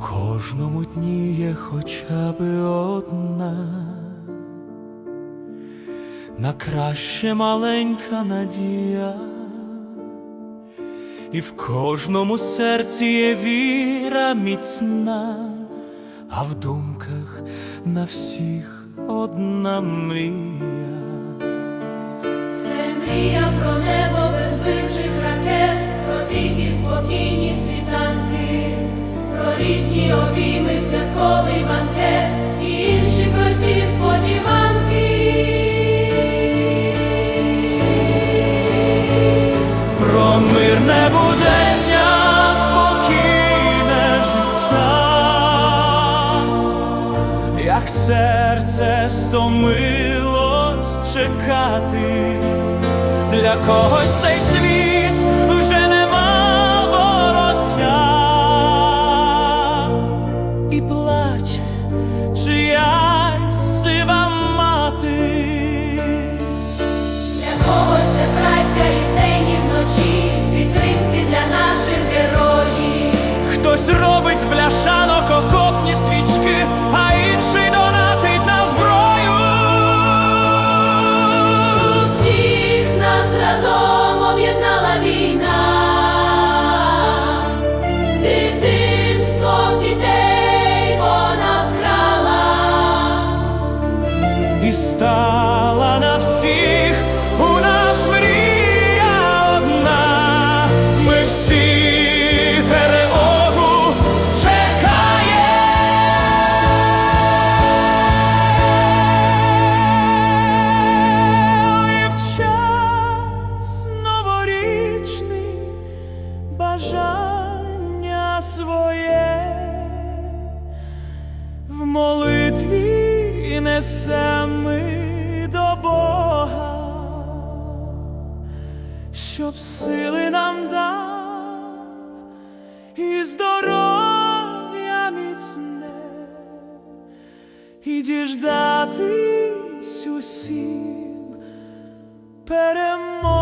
кожному дні є хоча би одна, на краще маленька надія, і в кожному серці є віра міцна, а в думках на всіх одна мрія. Серце стомилось чекати, для когось цей світ вже нема вороття, і плаче чиясь сива мати. Для когось це праця і вдень, і вночі, підтримці для наших героїв. Хтось робить з війна, молитві несем ми до Бога, щоб сили нам дав і здоров'я міцне, і діждатись усім перемоги.